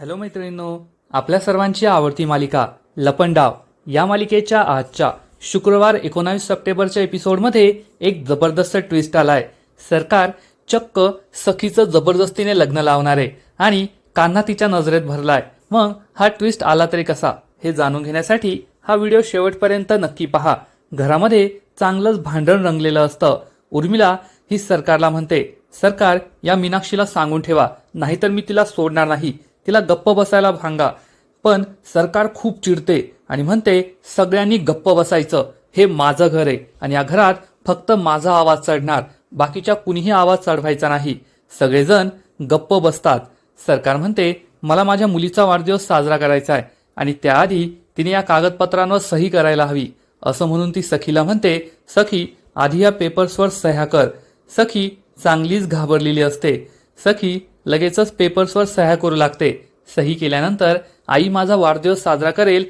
Hello मैत्रिणींनो आपल्या सर्वांची आवडती मालिका लपंडाव या मालिकेच्या आजच्या शुक्रवार एकोणावीस सप्टेंबरच्या एपिसोडमध्ये एक जबरदस्त ट्विस्ट आलाय. सरकार चक्क सखीचं जबरदस्तीने लग्न लावणार आहे आणि कान्हा तिच्या नजरेत भरलाय. मग हा ट्विस्ट आला तरी कसा? हे जाणून घेण्यासाठी हा व्हिडिओ शेवटपर्यंत नक्की पहा. घरामध्ये चांगलंच भांडण रंगलेलं असतं. उर्मिला ही सरकारला म्हणते सरकार या मीनाक्षीला सांगून ठेवा नाहीतर मी तिला सोडणार नाही. तिला गप्प बसायला भांगा. पण सरकार खूप चिडते आणि म्हणते सगळ्यांनी गप्प बसायचं. हे माझं घर आहे आणि या घरात फक्त माझा आवाज चढणार. बाकीच्या कुणीही आवाज चढवायचा नाही. सगळेजण गप्प बसतात. सरकार म्हणते मला माझ्या मुलीचा वाढदिवस साजरा करायचा आहे आणि त्याआधी तिने या कागदपत्रांवर सही करायला हवी. असं म्हणून ती सखीला म्हणते सखी आधी या पेपर्सवर सह्या कर. सखी चांगलीच घाबरलेली असते. सखी लगेचच पेपर्सवर सह्या करू लागते. सही केल्यानंतर आई माझा वाढदिवस साजरा करेल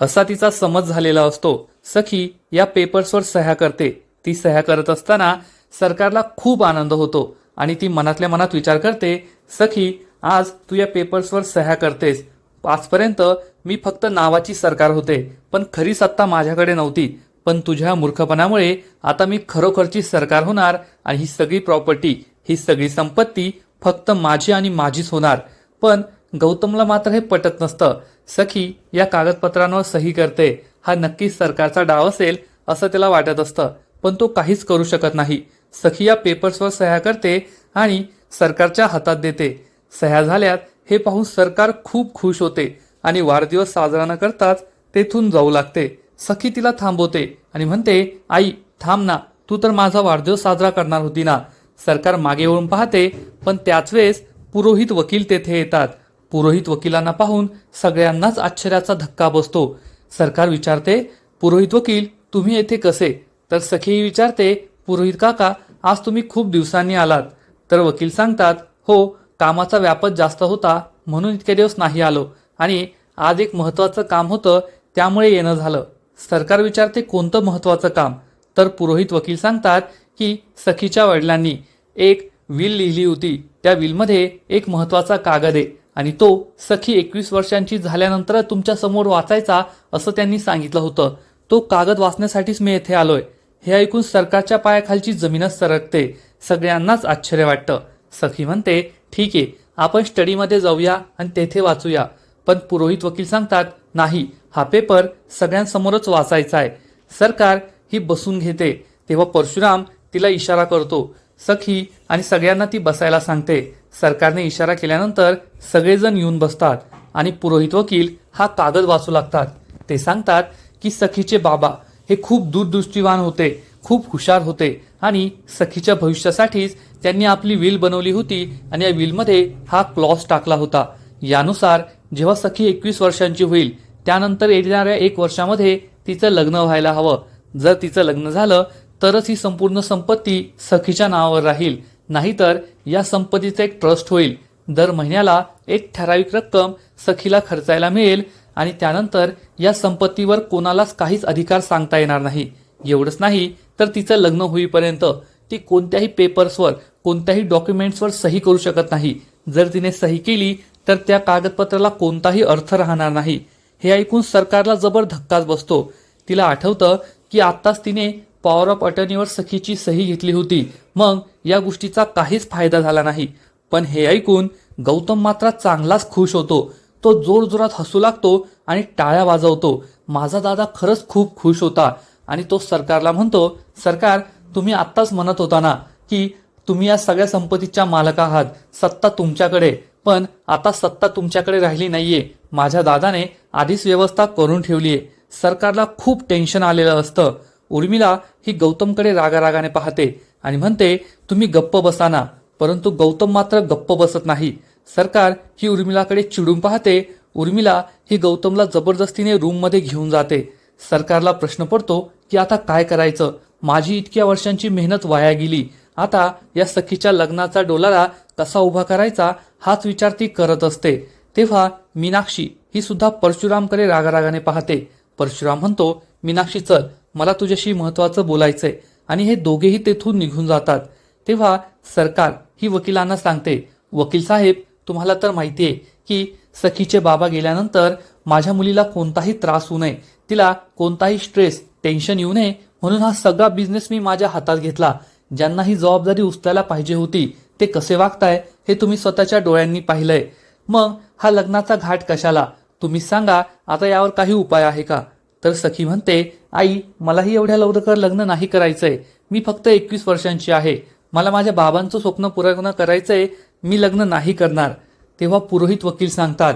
असा तिचा समज झालेला असतो. सखी या पेपर्सवर सह्या करते. ती सह्या करत असताना सरकारला खूप आनंद होतो आणि ती मनातल्या मनात विचार करते सखी आज तू या पेपर्सवर सह्या करतेस. आजपर्यंत मी फक्त नावाची सरकार होते पण खरी सत्ता माझ्याकडे नव्हती. पण तुझ्या मूर्खपणामुळे आता मी खरोखरची सरकार होणार आणि ही सगळी प्रॉपर्टी ही सगळी संपत्ती फक्त माझी आणि माझीच होणार. पण गौतमला मात्र हे पटत नसतं. सखी या कागदपत्रांवर सही करते. हा नक्कीच सरकारचा डाव असेल असं त्याला वाटत असतं. पण तो काहीच करू शकत नाही. सखी या पेपर्सवर सह्या करते आणि सरकारच्या हातात देते. सह्या झाल्यात हे पाहून सरकार खूप खुश होते आणि वाढदिवस साजरा न करताच तेथून जाऊ लागते. सखी तिला थांबवते आणि म्हणते आई थांब ना. तू तर माझा वाढदिवस साजरा करणार होती ना. सरकार मागे वळून पाहते पण त्याच वेळेस पुरोहित वकील तेथे येतात. पुरोहित वकिलांना पाहून सगळ्यांनाच आश्चर्याचा धक्का बसतो. सरकार विचारते पुरोहित वकील तुम्ही येथे कसे? तर सखी विचारते पुरोहित काका आज तुम्ही खूप दिवसांनी आलात. तर वकील सांगतात हो कामाचा व्यापच जास्त होता म्हणून इतके दिवस नाही आलो. आणि आज एक महत्त्वाचं काम होतं त्यामुळे येणं झालं. सरकार विचारते कोणतं महत्त्वाचं काम? तर पुरोहित वकील सांगतात की सखीच्या वडिलांनी एक विल लिहिली होती. त्या विलमध्ये एक महत्त्वाचा कागद आहे. आणि तो सखी एकवीस वर्षांची झाल्यानंतर तुमच्यासमोर वाचायचा असं त्यांनी सांगितलं होतं. तो कागद वाचण्यासाठीच मी येथे आलोय. हे ऐकून सरकारच्या पायाखालची जमीनच सरकते. सगळ्यांनाच आश्चर्य वाटतं. सखी म्हणते ठीक आहे आपण स्टडीमध्ये जाऊया आणि तेथे वाचूया. पण पुरोहित वकील सांगतात नाही हा पेपर सगळ्यांसमोरच वाचायचा आहे. सरकार ही बसून घेते. तेव्हा परशुराम तिला इशारा करतो. सखी आणि सगळ्यांना ती बसायला सांगते. सरकारने इशारा केल्यानंतर सगळेजण येऊन बसतात आणि पुरोहित वकील हा कागद वाचू लागतात. ते सांगतात की सखीचे बाबा हे खूप दूरदृष्टीवान होते खूप हुशार होते आणि सखीच्या भविष्यासाठीच त्यांनी आपली विल बनवली होती आणि या विलमध्ये हा क्लॉज टाकला होता. यानुसार जेव्हा सखी एकवीस वर्षांची होईल त्यानंतर येणाऱ्या एक वर्षामध्ये तिचं लग्न व्हायला हवं. जर तिचं लग्न झालं तरच ही संपूर्ण संपत्ती सखीच्या नावावर राहील. नाहीतर या संपत्तीचं एक ट्रस्ट होईल. दर महिन्याला एक ठराविक रक्कम सखीला खर्चायला मिळेल आणि त्यानंतर या संपत्तीवर कोणालाच काहीच अधिकार सांगता येणार नाही. एवढंच नाही तर तिचं लग्न होईपर्यंत ती कोणत्याही पेपर्सवर कोणत्याही डॉक्युमेंट्सवर सही करू शकत नाही. जर तिने सही केली तर त्या कागदपत्राला कोणताही अर्थ राहणार नाही. हे ऐकून सरकारला जबर धक्काच बसतो. तिला आठवतं की आत्ताच तिने पॉवर ऑफ अटर्नीवर सखीची सही घेतली होती. मग या गोष्टीचा काहीच फायदा झाला नाही. पण हे ऐकून गौतम मात्र चांगलाच खुश होतो. तो जोरजोरात हसू लागतो आणि टाळ्या वाजवतो. माझा दादा खरंच खूप खुश होता. आणि तो सरकारला म्हणतो सरकार तुम्ही आत्ताच म्हणत होता ना की तुम्ही या सगळ्या संपत्तीच्या मालक आहात. सत्ता तुमच्याकडे. पण आता सत्ता तुमच्याकडे राहिली नाहीये. माझ्या दादाने आधीच व्यवस्था करून ठेवली आहे सरकारला खूप टेन्शन आलेलं असतं. उर्मिला ही गौतमकडे रागारागाने पाहते आणि म्हणते तुम्ही गप्प बसाना परंतु गौतम मात्र गप्प बसत नाही. सरकार ही उर्मिलाकडे चिडून पाहते. उर्मिला ही गौतमला जबरदस्तीने रूममध्ये घेऊन जाते. सरकारला प्रश्न पडतो की आता काय करायचं? माझी इतक्या वर्षांची मेहनत वाया गेली. आता या सखीच्या लग्नाचा डोलारा कसा उभा करायचा हाच विचार ती करत असते. तेव्हा मीनाक्षी ही सुद्धा परशुरामकडे रागारागाने पाहते. परशुराम म्हणतो मीनाक्षी चल मला तुझ्याशी महत्वाचं बोलायचंय आणि हे दोघेही तेथून निघून जातात. तेव्हा सरकार ही वकिलांना सांगते वकील साहेब तुम्हाला तर माहिती आहे की सखीचे बाबा गेल्यानंतर माझ्या मुलीला कोणताही त्रास होऊ नये तिला कोणताही स्ट्रेस टेन्शन येऊ नये म्हणून हा सगळा बिझनेस मी माझ्या हातात घेतला. ज्यांना ही जबाबदारी उचलायला पाहिजे होती ते कसे वागताय हे तुम्ही स्वतःच्या डोळ्यांनी पाहिलंय. मग हा लग्नाचा घाट कशाला? तुम्ही सांगा आता यावर काही उपाय आहे का? तर सखी म्हणते आई मलाही एवढ्या लवकर लग्न नाही करायचंय. मी फक्त एकवीस वर्षांची आहे. मला माझ्या बाबांचं स्वप्न पूर्ण करायचंय. मी लग्न नाही करणार. तेव्हा पुरोहित वकील सांगतात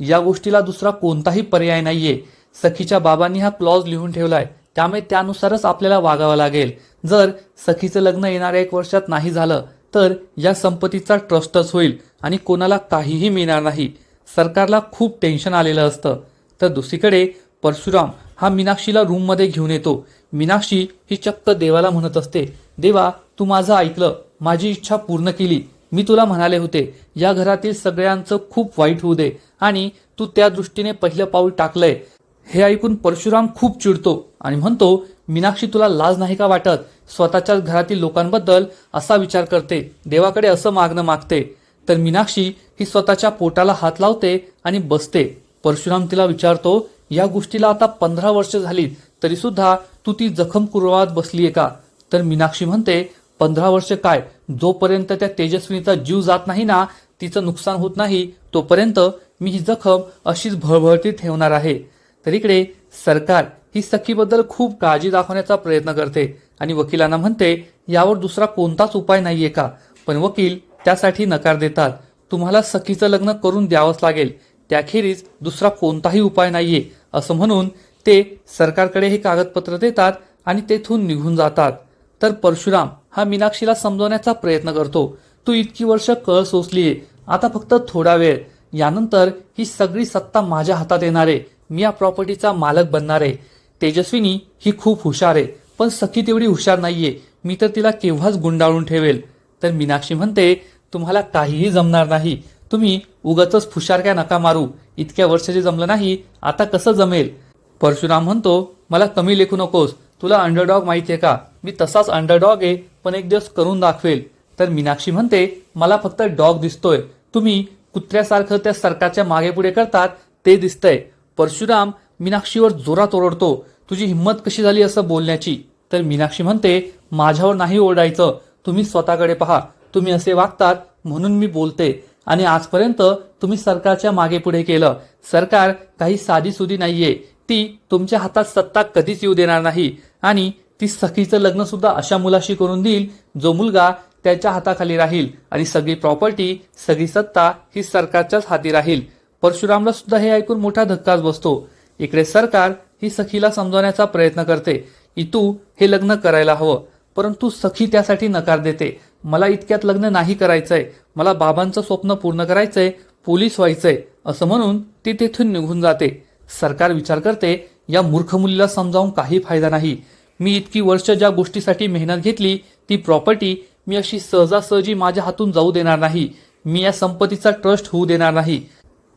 या गोष्टीला दुसरा कोणताही पर्याय नाहीये. सखीच्या बाबांनी हा क्लॉज लिहून ठेवलाय. त्यामुळे त्यानुसारच आपल्याला वागावं लागेल. जर सखीचं लग्न येणाऱ्या एक वर्षात नाही झालं तर या संपत्तीचा ट्रस्टच होईल आणि कोणाला काहीही मिळणार नाही. सरकारला खूप टेन्शन आलेलं असतं. तर दुसरीकडे परशुराम हा मीनाक्षीला रूममध्ये घेऊन येतो. मीनाक्षी ही चक्क देवाला म्हणत असते देवा तू माझं ऐकलं माझी इच्छा पूर्ण केली. मी तुला म्हणाले होते या घरातील सगळ्यांचं खूप वाईट होऊ दे आणि तू त्या दृष्टीने पहिलं पाऊल टाकलंय. हे ऐकून परशुराम खूप चिडतो आणि म्हणतो मीनाक्षी तुला लाज नाही का वाटत? स्वतःच्याच घरातील लोकांबद्दल असा विचार करते देवाकडे असं मागणं मागते. तर मीनाक्षी ही स्वतःच्या पोटाला हात लावते आणि बसते. परशुराम तिला विचारतो या गोष्टीला आता पंधरा वर्ष झाली तरी सुद्धा तू ती जखम कुरवात बसलीये का? तर मीनाक्षी म्हणते पंधरा वर्ष काय? जोपर्यंत त्या तेजस्विनीचा जीव जात नाही ना तिचं नुकसान होत नाही तोपर्यंत मी ही जखम अशीच भळभळती ठेवणार आहे. तर इकडे सरकार ही सखीबद्दल खूप काळजी दाखवण्याचा प्रयत्न करते आणि वकिलांना म्हणते यावर दुसरा कोणताच उपाय नाहीये का? पण वकील त्यासाठी नकार देतात. तुम्हाला सखीचं लग्न करून द्यावंच लागेल. त्याखेरीज दुसरा कोणताही उपाय नाहीये. असं म्हणून ते सरकारकडे हे कागदपत्र देतात आणि तेथून निघून जातात. तर परशुराम हा मीनाक्षीला समजवण्याचा प्रयत्न करतो. तू इतकी वर्ष कळ सोसलीये. आता फक्त थोडा वेळ. यानंतर ही सगळी सत्ता माझ्या हातात येणार. आहे मी या प्रॉपर्टीचा मालक बनणार आहे. तेजस्विनी ही खूप हुशार आहे. पण सखी तेवढी हुशार नाहीये. मी तर तिला केव्हाच गुंडाळून ठेवेल. तर मीनाक्षी म्हणते तुम्हाला काहीही जमणार नाही. तुम्ही उगाच फुशारक्या नका मारू. इतक्या वर्षाचे जमलं नाही आता कसं जमेल? परशुराम म्हणतो मला कमी लेखू नकोस. तुला अंडरडॉग माहिती आहे का? मी तसाच अंडरडॉग आहे पण एक दिवस करून दाखवेल. तर मीनाक्षी म्हणते मला फक्त डॉग दिसतोय. तुम्ही कुत्र्यासारखं त्या सरकारच्या मागे पुढे करतात ते दिसतंय. परशुराम मीनाक्षीवर जोरात ओरडतो तुझी हिंमत कशी झाली असं बोलण्याची? तर मीनाक्षी म्हणते माझ्यावर नाही ओरडायचं. तुम्ही स्वतःकडे पहा. तुम्ही असे वागतात म्हणून मी बोलते. आणि आजपर्यंत तुम्ही सरकारच्या मागे पुढे केलं. सरकार काही साधी सुधी नाहीये. ती तुमच्या हातात सत्ता कधीच येऊ देणार नाही. आणि ती सखीचं लग्न सुद्धा अशा मुलाशी करून देईल जो मुलगा त्याच्या हाताखाली राहील. आणि सगळी प्रॉपर्टी सगळी सत्ता ही सरकारच्याच हाती राहील. परशुरामला सुद्धा हे ऐकून मोठा धक्काच बसतो. इकडे सरकार ही सखीला समजवण्याचा प्रयत्न करते. इतू तू हे लग्न करायला हवं. परंतु सखी त्यासाठी नकार देते. मला इतक्यात लग्न नाही करायचंय. मला बाबांचं स्वप्न पूर्ण करायचंय पोलीस व्हायचंय असं म्हणून ती तेथून निघून जाते. सरकार विचार करते या मूर्ख मुलीला समजावून काही फायदा नाही. मी इतकी वर्ष ज्या गोष्टीसाठी मेहनत घेतली ती प्रॉपर्टी मी अशी सहजासहजी माझ्या हातून जाऊ देणार नाही. मी या संपत्तीचा ट्रस्ट होऊ देणार नाही.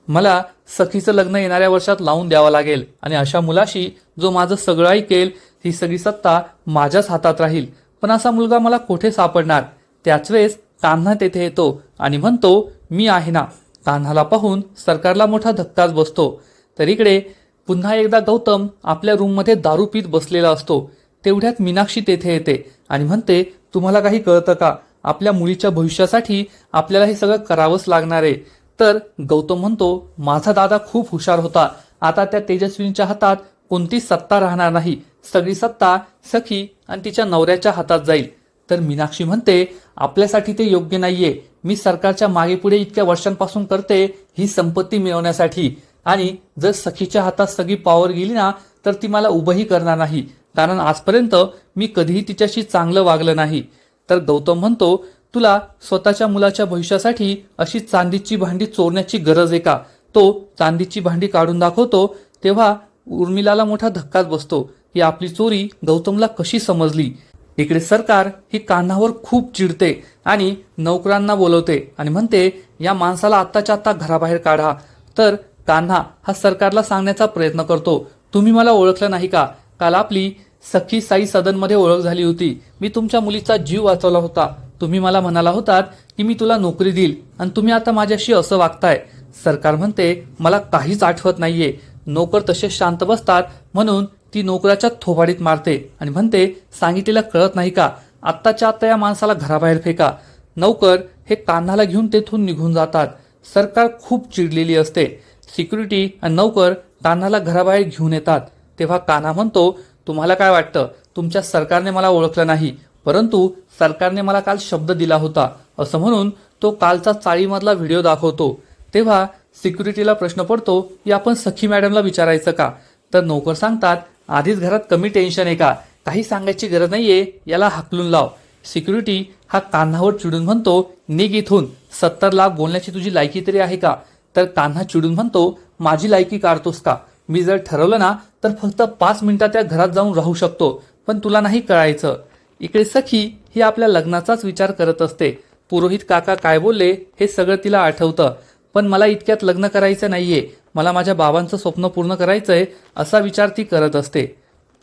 मला सखीचं लग्न येणाऱ्या वर्षात लावून द्यावं लागेल आणि अशा मुलाशी जो माझं सगळं ऐकेल ही सगळी सत्ता माझ्याच हातात राहील. पण असा मुलगा मला कोठे सापडणार? त्याच वेळेस कान्हा तेथे येतो आणि म्हणतो मी आहे ना. कान्हाला पाहून सरकारला मोठा धक्काच बसतो. तर इकडे पुन्हा एकदा गौतम आपल्या रूममध्ये दारू पीत बसलेला असतो. तेवढ्यात मीनाक्षी तेथे येते आणि म्हणते तुम्हाला काही कळतं का? आपल्या मुलीच्या भविष्यासाठी आपल्याला हे सगळं करावंच लागणार आहे. तर गौतम म्हणतो माझा दादा खूप हुशार होता. आता त्या तेजस्विनीच्या हातात कोणतीच सत्ता राहणार नाही. सगळी सत्ता सखी आणि तिच्या नवऱ्याच्या हातात जाईल. तर मीनाक्षी म्हणते आपल्यासाठी ते योग्य नाहीये. मी सरकारच्या मागे पुढे इतक्या वर्षांपासून करते ही संपत्ती मिळवण्यासाठी. आणि जर सखीच्या हातात सगळी पॉवर गेली ना तर ती मला उभंही करणार नाही. कारण आजपर्यंत मी कधीही तिच्याशी चांगलं वागलं नाही. तर गौतम म्हणतो तुला स्वतःच्या मुलाच्या भविष्यासाठी अशी चांदीची भांडी चोरण्याची गरज आहे का? तो चांदीची भांडी काढून दाखवतो तेव्हा उर्मिलाला मोठा धक्काच बसतो. की आपली चोरी गौतमला कशी समजली? इकडे सरकार ही कान्हावर खूप चिडते आणि नोकरांना बोलवते आणि म्हणते या माणसाला आत्ताच्या आत्ता घराबाहेर काढा. तर कान्हा हा सरकारला सांगण्याचा प्रयत्न करतो. तुम्ही मला ओळखलं नाही का? काल आपली सखी साई सदनमध्ये ओळख झाली होती. मी तुमच्या मुलीचा जीव वाचवला होता. तुम्ही मला म्हणाला होतात की मी तुला नोकरी देईल आणि तुम्ही आता माझ्याशी असं वागताय. सरकार म्हणते मला काहीच आठवत नाहीये. नोकर तसे शांत बसतात म्हणून ती नोकराच्या थोबाडीत मारते आणि म्हणते सांगितलेलं कळत नाही का? आत्ताच्या आत्ता या माणसाला घराबाहेर फेका. नौकर हे कान्हाला घेऊन तेथून निघून जातात. सरकार खूप चिडलेली असते. सिक्युरिटी आणि नौकर कान्हाला घराबाहेर घेऊन येतात. तेव्हा कान्हा म्हणतो तुम्हाला काय वाटतं? तुमच्या सरकारने मला ओळखलं नाही. परंतु सरकारने मला काल शब्द दिला होता. असं म्हणून तो कालचा चाळीमधला व्हिडिओ दाखवतो. तेव्हा सिक्युरिटीला प्रश्न पडतो की आपण सखी मॅडमला विचारायचं का? तर नोकर सांगतात आधीच घरात कमी टेन्शन आहे का? काही सांगायची गरज नाहीये याला हाकलून लाव. सिक्युरिटी हा कान्हावर चिडून म्हणतो निघ इथून सत्तर लाख बोलण्याची तुझी लायकी तरी आहे का? तर कान्हा चिडून म्हणतो माझी लायकी काढतोस का? मी जर ठरवलं ना तर फक्त पाच मिनिटात त्या घरात जाऊन राहू शकतो पण तुला नाही कळायचं. इकडे सखी ही आपल्या लग्नाचाच विचार करत असते. पुरोहित काका काय बोलले हे सगळं तिला आठवतं. पण मला इतक्यात लग्न करायचं नाहीये. मला माझ्या बाबांचं स्वप्न पूर्ण करायचं आहे असा विचार ती करत असते.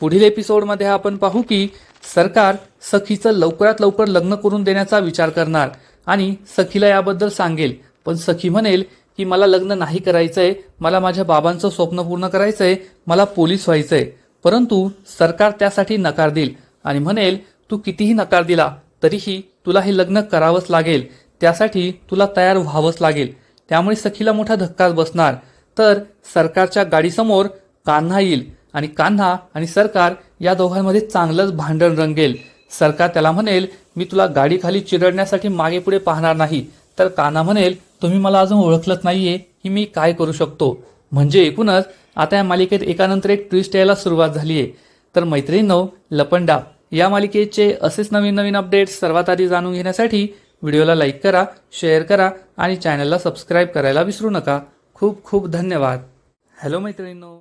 पुढील एपिसोडमध्ये आपण पाहू की सरकार सखीचं लवकरात लवकर लग्न करून देण्याचा विचार करणार आणि सखीला याबद्दल सांगेल. पण सखी म्हणेल की मला लग्न नाही करायचं आहे मला माझ्या बाबांचं स्वप्न पूर्ण करायचं आहे मला पोलीस व्हायचं आहे परंतु सरकार त्यासाठी नकार देईल आणि म्हणेल तू कितीही नकार दिला तरीही तुला हे लग्न करावंच लागेल. त्यासाठी तुला तयार व्हावंच लागेल. त्यामुळे सखीला मोठा धक्काच बसणार. तर सरकारच्या गाडीसमोर कान्हा येईल आणि कान्हा आणि सरकार या दोघांमध्ये चांगलंच भांडण रंगेल. सरकार त्याला म्हणेल मी तुला गाडीखाली चिरडण्यासाठी मागे पुढे पाहणार नाही. तर कान्हा म्हणेल तुम्ही मला अजून ओळखलंच नाहीये की मी काय करू शकतो. म्हणजे एकूणच आता या मालिकेत एकानंतर एक ट्विस्ट यायला सुरुवात झाली आहे तर मैत्रिणींनो लपंडाव. या मालिकेचे असेच नवीन नवीन अपडेट्स सर्वात आधी जाणून घेण्यासाठी व्हिडिओला लाईक करा शेअर करा आणि चॅनलला सबस्क्राईब करायला विसरू नका. खूप खूप धन्यवाद. हॅलो मैत्रिणींनो.